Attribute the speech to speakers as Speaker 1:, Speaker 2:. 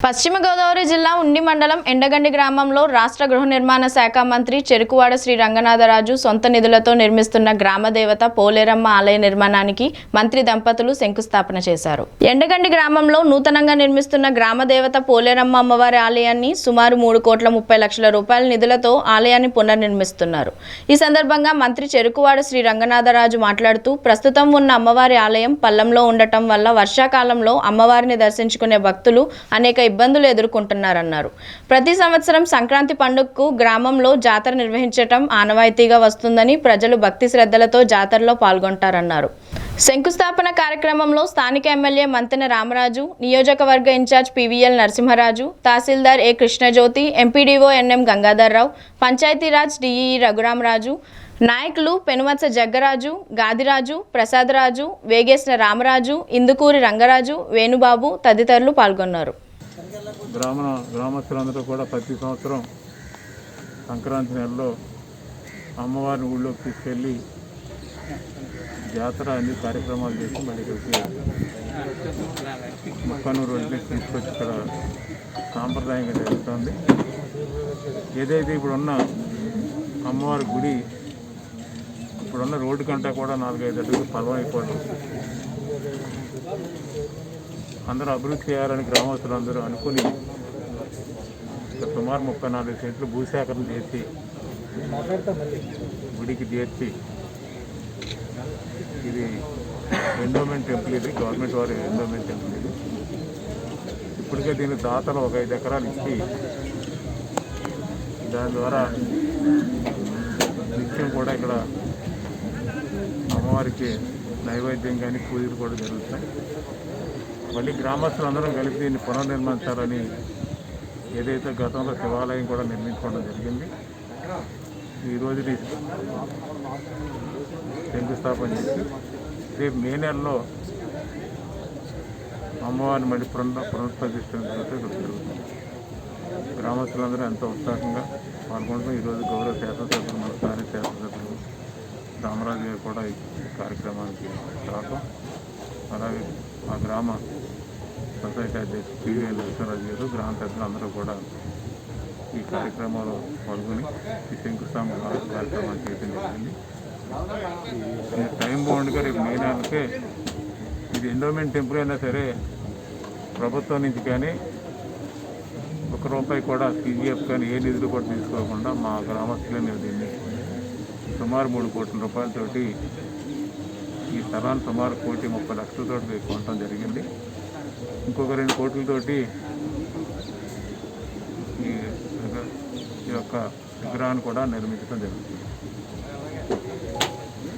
Speaker 1: పశ్చిమ గోదావరి జిల్లా ఉండి మండలం ఎండగండి గ్రామంలో రాష్ట్ర గృహ నిర్మాణ శాఖ మంత్రి చెరుకువాడ శ్రీ రంగనాథరాజు సొంత నిధులతో నిర్మిస్తున్న గ్రామ దేవత పోలేరమ్మ ఆలయ నిర్మాణానికి మంత్రి దంపతులు శంకుస్థాపన చేశారు. ఎండగండి గ్రామంలో నూతనంగా నిర్మిస్తున్న గ్రామ దేవత పోలేరమ్మ అమ్మవారి ఆలయాన్ని సుమారు మూడు కోట్ల ముప్పై లక్షల రూపాయల నిధులతో ఆలయాన్ని పునర్నిర్మిస్తున్నారు. ఈ సందర్భంగా మంత్రి చెరుకువాడ శ్రీ రంగనాథరాజు మాట్లాడుతూ ప్రస్తుతం ఉన్న అమ్మవారి ఆలయం పల్లంలో ఉండటం వల్ల వర్షాకాలంలో అమ్మవారిని దర్శించుకునే భక్తులు అనేక ఇబ్బందులు ఎదుర్కొంటున్నారన్నారు. ప్రతి సంవత్సరం సంక్రాంతి పండుగకు గ్రామంలో జాతర నిర్వహించటం ఆనవాయితీగా వస్తుందని ప్రజలు భక్తి శ్రద్ధలతో జాతరలో పాల్గొంటారన్నారు. శంకుస్థాపన కార్యక్రమంలో స్థానిక ఎమ్మెల్యే మంతెన రామరాజు నియోజకవర్గ incharge PVL Narasimharaju tahsildar A Krishnajyothi MPDO NM Gangadharrao Panchayati Raj DE Raghuramaraju నాయకులు పెనుమత్స జగ్గరాజు గాదిరాజు ప్రసాదరాజు వేగేసిన రామరాజు ఇందుకూరి రంగరాజు వేణుబాబు తదితరులు పాల్గొన్నారు.
Speaker 2: గ్రామ గ్రామస్తులందరూ కూడా ప్రతి సంవత్సరం సంక్రాంతి నెలలో అమ్మవారిని ఊళ్ళోకి తీసుకెళ్ళి జాతర అన్ని కార్యక్రమాలు చేసి మళ్ళీ ఇక్కడికి ముక్కనూరు తీసుకొచ్చి ఇక్కడ సాంప్రదాయంగా జరుగుతుంది. ఏదైతే ఇప్పుడున్న అమ్మవారి గుడి ఇప్పుడున్న రోడ్డు కంటే కూడా నాలుగైదు అడుగులు పొలం అయిపోవడం అందరూ అభివృద్ధి చేయాలని గ్రామస్తులు అందరూ అనుకుని సుమారు ముప్పై నాలుగు సెంట్లు భూసేకరణ చేసి గుడికి చేర్చి ఇది ఎండోమెంట్ టెంపుల్ ఇది గవర్నమెంట్ వారి ఎండోమెంట్ టెంపుల్ ఇది. ఇప్పటికే దీని దాతలు ఒక ఐదు ఎకరాలు ఇచ్చి దాని ద్వారా నిత్యం కూడా ఇక్కడ అమ్మవారికి నైవేద్యం కానీ పూజలు కూడా జరుగుతాయి మళ్ళీ గ్రామస్తులందరం కలిపి దీన్ని పునర్నిర్మించాలని ఏదైతే గతంలో శివాలయం కూడా నిర్మించుకోవడం జరిగింది. ఈరోజు శంకుస్థాపన చేసి రేపు మే నెలలో అమ్మవారిని మళ్ళీ పునః పునఃప్రతిష్ఠించడం జరుగుతుంది. గ్రామస్తులందరూ ఎంతో ఉత్సాహంగా పాల్గొంటూ ఈరోజు గౌరవ శాసనసభ్యులు మన స్థానిక శాసనసభ్యులు రామరాజు గారు కూడా ఈ కార్యక్రమానికి రావటం అలాగే మా గ్రామ సొసైటీ అధ్యక్షుడు పివిఎల్ నరసింహరాజు గారు గ్రామ పెద్దలందరూ కూడా ఈ కార్యక్రమంలో పాల్గొని ఈ శంకుస్థాపన కార్యక్రమాన్ని చేయడం జరిగింది. టైం బాగుండగా రేపు మే నెలకే ఇది ఎండోమెంట్ టెంపుల్ అయినా సరే ప్రభుత్వం నుంచి కానీ ఒక రూపాయి కూడా సీజీఎఫ్ కానీ ఏ నిధులు కూడా తీసుకోకుండా మా గ్రామస్తులే మేము దీన్ని సుమారు మూడు కోట్ల రూపాయలతోటి ఈ స్థలాన్ని సుమారు కోటి ముప్పై లక్షలతోటి కొనడం జరిగింది. ఇంకొక రెండు కోట్లతోటి ఈ ఈ యొక్క విగ్రహాన్ని కూడా నిర్మించడం జరుగుతుంది.